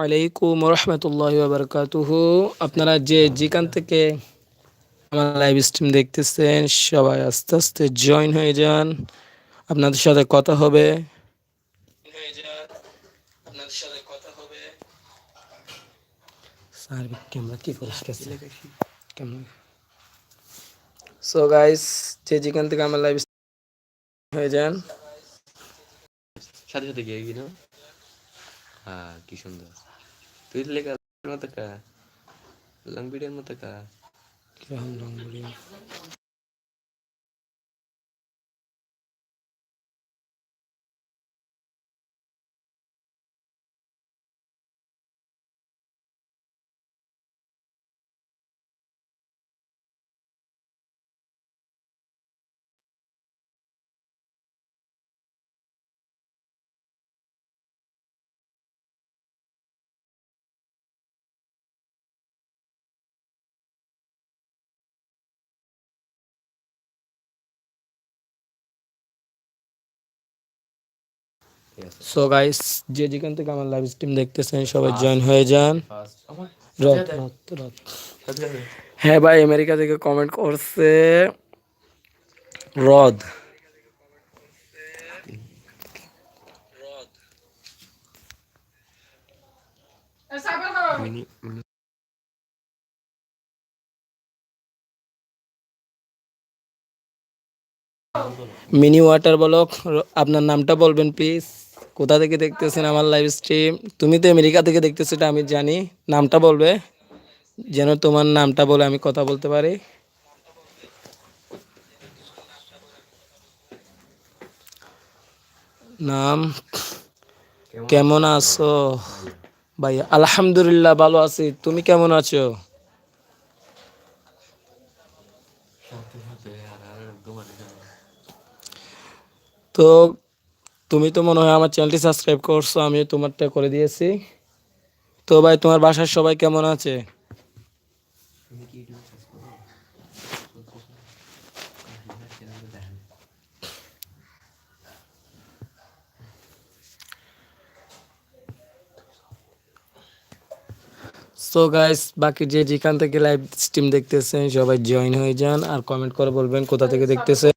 আলাইকুম রহমতুল্লাহ বারকাতুহু আপনারা যে যেখান থেকে আমার লাইভ স্ট্রিম দেখতেছেন, সবাই আস্তে আস্তে জয়েন হয়ে যান। আপনাদের সাথে কথা হবে। সো গাইস যে যেখান থেকে আমার লাইভ হয়ে যান। সাথে সাথে গিয়ে না হ্যাঁ কি সুন্দর। তুই লেখা মতো কা লং ভিডিওর মতো কা। কীরকম লং বলি সো গাইস যে যেখান থেকে আমার লাইভ স্ট্রিম দেখতেছেন সবাই জয়েন হয়ে যান। হ্যাঁ ভাই আমেরিকা থেকে কমেন্ট করছে। রদ মিনি ওয়াটার ব্লক আপনার নামটা বলবেন প্লিজ কোথা থেকে দেখতেছেন আমার লাইভ স্ট্রিম তুমি তো আমেরিকা থেকে দেখতেছো, এটা আমি জানি। নামটা বলবে, যেন তোমার নামটা বলে আমি কথা বলতে পারি। নাম, কেমন আছো? ভাই, আলহামদুলিল্লাহ ভালো আছি। তুমি কেমন আছো? তো তুমি তো মনে হয় আমার চ্যানেলটি সাবস্ক্রাইব করছ আমি তোমারটা করে দিয়েছি। তো ভাই, তোমার বাসার সবাই কেমন আছে? সো গাইস বাকি যে যেখান থেকে লাইভ স্ট্রিম দেখতেছেন, সবাই জয়েন হয়ে যান আর কমেন্ট করে বলবেন কোথা থেকে দেখতেছে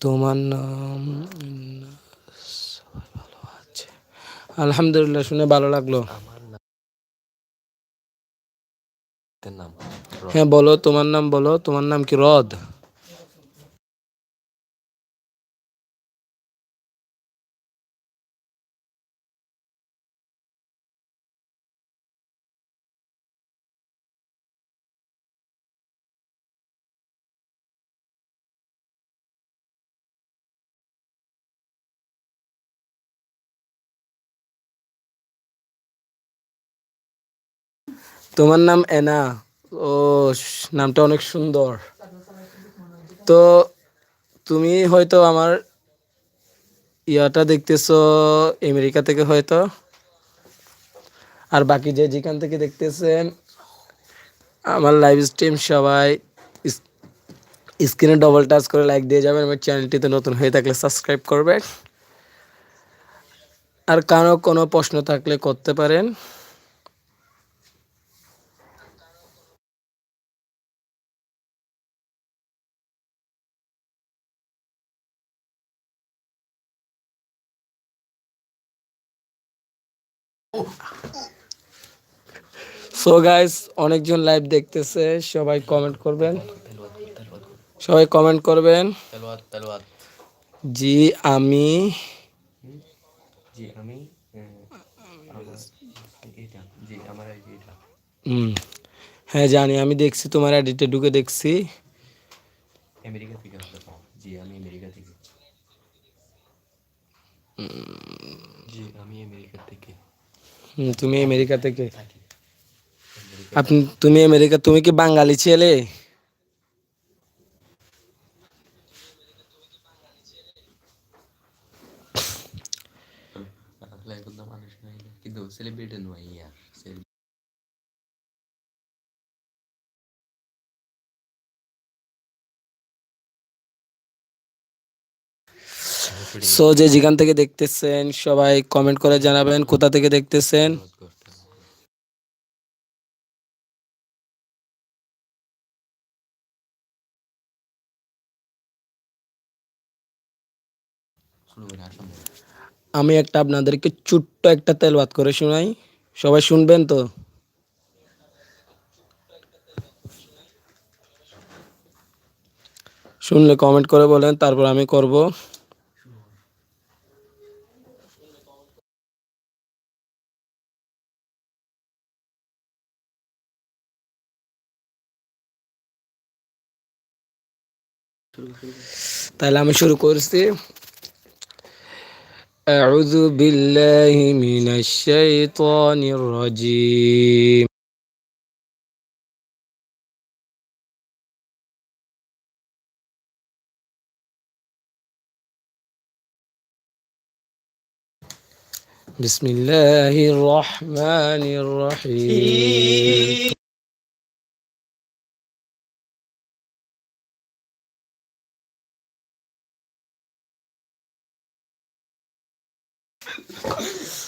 তোমার নাম ভালো আছে। আলহামদুলিল্লাহ শুনে ভালো লাগল। হ্যাঁ বলো তোমার নাম বলো তোমার নাম কি রদ? তোমার নাম এনা। ও, নামটা অনেক সুন্দর। তো তুমি হয়তো আমার ইয়াটা দেখতেছো আমেরিকা থেকে হয়তো। আর বাকি যে যেখান থেকে দেখতেছেন, আমার লাইভ স্ট্রিম সবাই স্ক্রিনে ডবল টাচ করে লাইক দিয়ে যাবেন। আমার চ্যানেলটিতে নতুন হয়ে থাকলে সাবস্ক্রাইব করবেন। আর কারও কোনো প্রশ্ন থাকলে করতে পারেন। সো গাইস অনেকজন লাইভ দেখতেছে, সবাই কমেন্ট করবেন। সবাই কমেন্ট করবেন। জি, আমি। হ্যাঁ জানি, আমি দেখছি, তোমার এডিটে ঢুকে দেখছি। আমেরিকা থেকে জি আমি আমেরিকা থেকে তুমি আমেরিকা থেকে থাকি আপনি তুমি আমেরিকা তুমি কি বাঙালি ছেলে সো যে যেখান থেকে দেখতেছেন, সবাই কমেন্ট করে জানাবেন, কোথা থেকে দেখতেছেন? আমি একটা আপনাদেরকে ছোট্ট একটা তেলবাদ করে শোনাই। সবাই শুনবেন তো? শুনলে কমেন্ট করে বলেন, তারপর আমি করব। তাহলে আমি শুরু করছি أعوذ بالله من الشيطان الرجيم بسم الله الرحمن الرحيم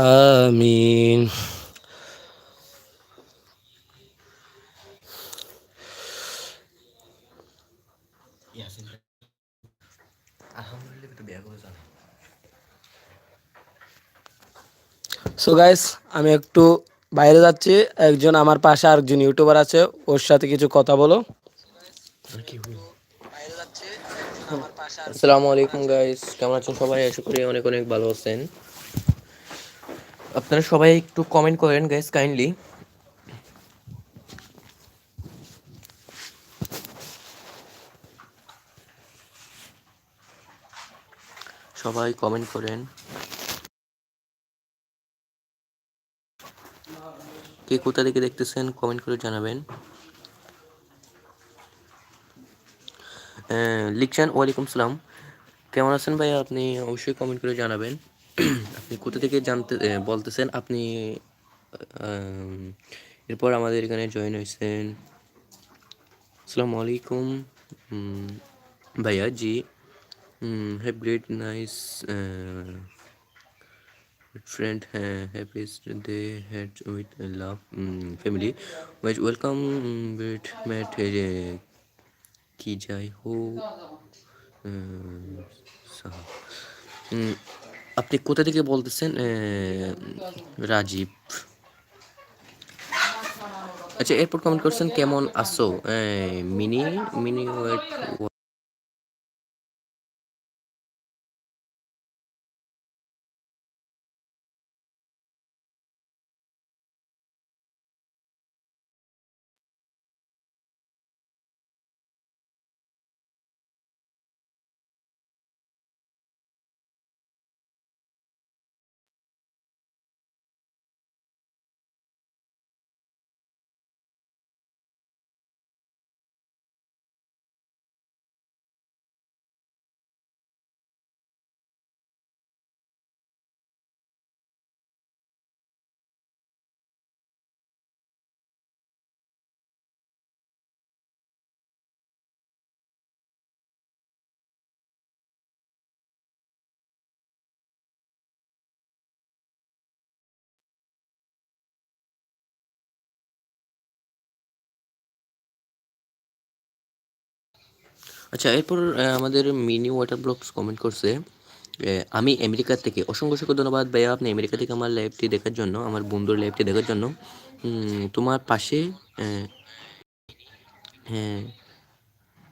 Amin. সো গাইস আমি একটু বাইরে যাচ্ছি। একজন আমার পাশে, আরেকজন ইউটিউবার আছে। ওর সাথে কিছু কথা বলো। আসসালামু আলাইকুম গাইস কেমন আছেন সবাই? আশা করি অনেক অনেক ভালো আছেন। আপনারা সবাই একটু কমেন্ট করেন গাইস কাইন্ডলি সবাই কমেন্ট করেন। কে কোথা থেকে দেখতেছেন কমেন্ট করে জানাবেন। লিখছেন, ওয়ালাইকুম সালাম। কেমন আছেন ভাই আপনি অবশ্যই কমেন্ট করে জানাবেন। আপনি কোথা থেকে জানতে বলতেছেন? আপনি এরপর আমাদের এখানে জয়েন হয়েছেন। আসসালামু আলাইকুম। ভাইয়া জি। Have great nice had with love um, family. Which welcome um, with met uh, কি যাই হো। উম, আপনি কোথা থেকে বলতেছেন? রাজীব। আচ্ছা এরপর কমেন্ট করছেন কেমন আসো মিনি মিনি ওয়েট আচ্ছা এরপর আমাদের মিনি ওয়াটার ব্লকস কমেন্ট করছে আমি আমেরিকা থেকে, অসংখ্য অসংখ্য ধন্যবাদ ভাইয়া আপনি আমেরিকা থেকে আমার লাইভটি দেখার জন্য, আমার বন্ধুর লাইভটি দেখার জন্য। তোমার পাশে হ্যাঁ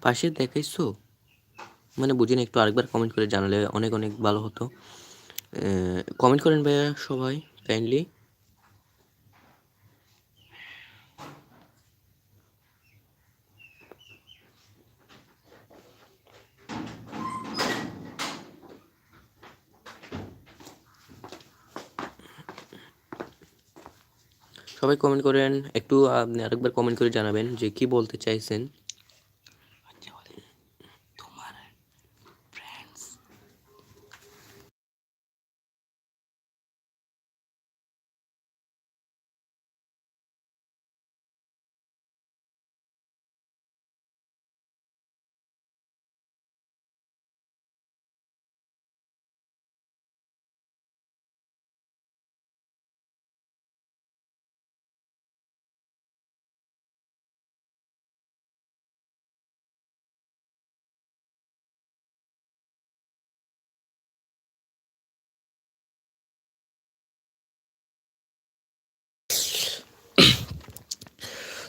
পাশে দেখাইছো? মানে বুঝি না, একটু আরেকবার কমেন্ট করে জানালে অনেক অনেক ভালো হতো। কমেন্ট করেন ভাইয়া সবাই কাইন্ডলি সবাই কমেন্ট করেন একটু আপনি আরেকবার কমেন্ট করে জানাবেন যে কি বলতে চাইছেন।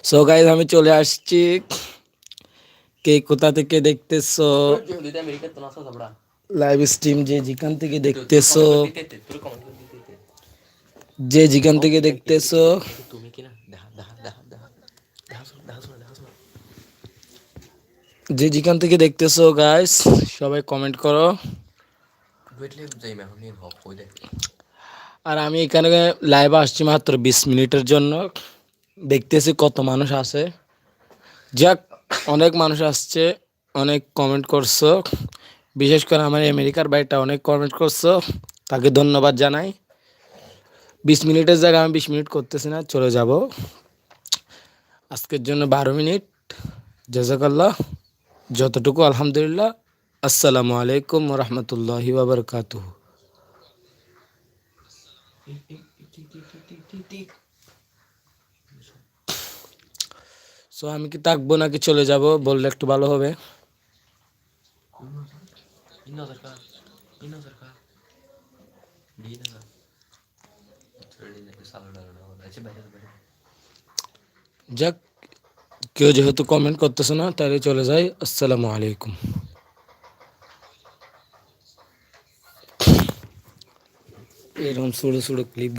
সো গাইজ আমি চলে আসছি। কে কোথা থেকে দেখতেছো? লাইভ স্ট্রিম যে যেখান থেকে দেখতেছো। যে যেখান থেকে দেখতেছো। যে যেখান থেকে দেখতেছো গাইস সবাই কমেন্ট করো। আর আমি এখানে লাইভ আসছি মাত্র বিশ মিনিটের জন্য। দেখতেছি কত মানুষ আছে। যাক, অনেক মানুষ আসছে, অনেক কমেন্ট করছ। বিশেষ করে আমার আমেরিকার বাড়িটা অনেক কমেন্ট করছ। তাকে ধন্যবাদ জানাই। বিশ মিনিটের জায়গায় আমি বিশ মিনিট করতেছি না, চলে যাব। আজকের জন্য বারো মিনিট। জাজাকাল্লাহ। যতটুকু আলহামদুলিল্লাহ। আসসালামু আলাইকুম রহমতুল্লাহি বাবরকাতুহ সো আমি কি থাকব নাকি চলে যাব? বললে একটু ভালো হবে। যাক, কেউ যেহেতু কমেন্ট করতেছে না, তাহলে চলে যাই। আসসালামু আলাইকুম। এরকম ছোটো ছোটো ক্লিপ